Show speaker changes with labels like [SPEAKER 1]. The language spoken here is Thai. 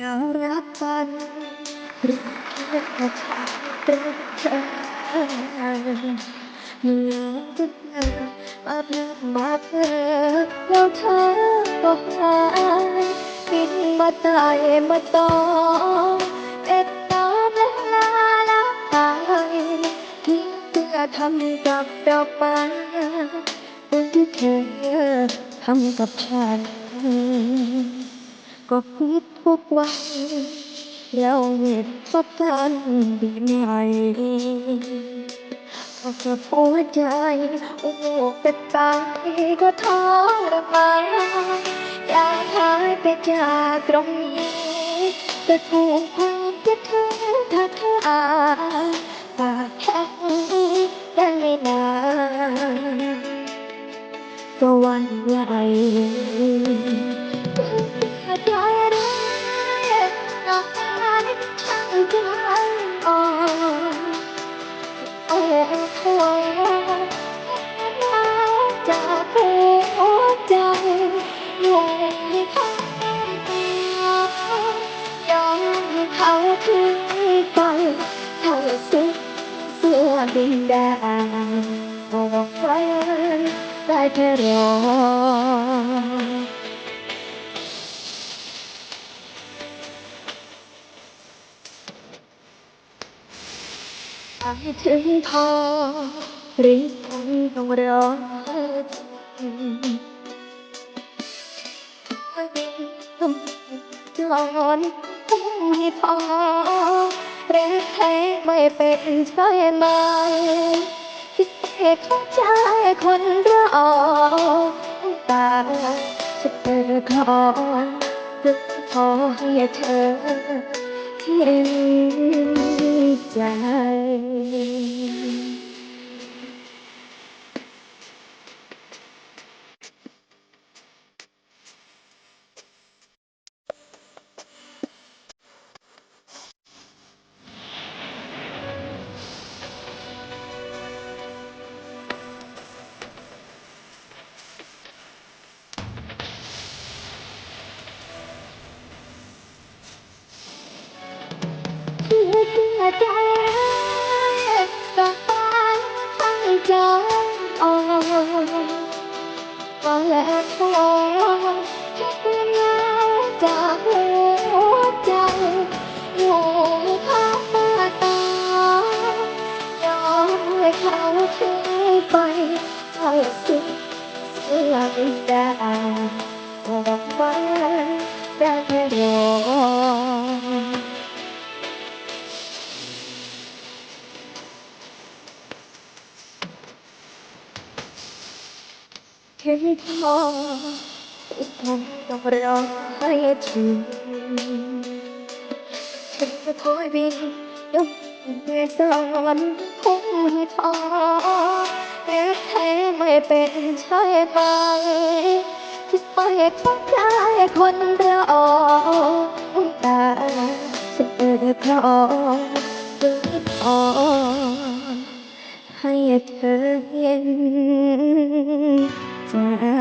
[SPEAKER 1] ยารักกันรือแค่ทำรักเธอเมื่อจะเจอมาเพื่อมาเพื่อแล้วเธอก็หายบินมาตายมาตอเป็นตาและลาลาตายทิ้งเพื่อทำกับดอกไม้เหมือนที่เธอทำกับฉัน ก็คิดทุกวันแล้วเห็นสักกันดีไหมพอเก็บหัวใจโอ้เป็นตายก็ท้อระมายอยากหายไปจากตรงนี้แต่ถูกความคิดถึงทักทายปากแข็งได้ไม่นานก็วันไหว รักฉันช่างใจอ่อนโอ้โหจากหัวใจอยู่ในข้างตายอมให้เขาทิ้งไปเท่าสุดเสื้อบินแดงบอกไว้ได้แค่รอ ไปถึงพอรีบคงต้องรอไม่บินต้องจอนให้พอหรือแท้ไม่เป็นใช่ไหมที่เหตุของใจคนรอตาจะเปิดขอจะขอให้เธอเห็น ใก็แล้วพอที่เปลี่ยนแล้วจากหัวใจอยู่ข้างหน้าตายอมให้เขาทิ้งไปให้สิ้นเสื่อมได้บอกว่าได้แค่รอ แค่พอที่คงต้องรอให้ถึงฉันจะคอยบินยกเมื่อสอนพุ่งให้ทอแม้แท้ไม่เป็นใช่ ไ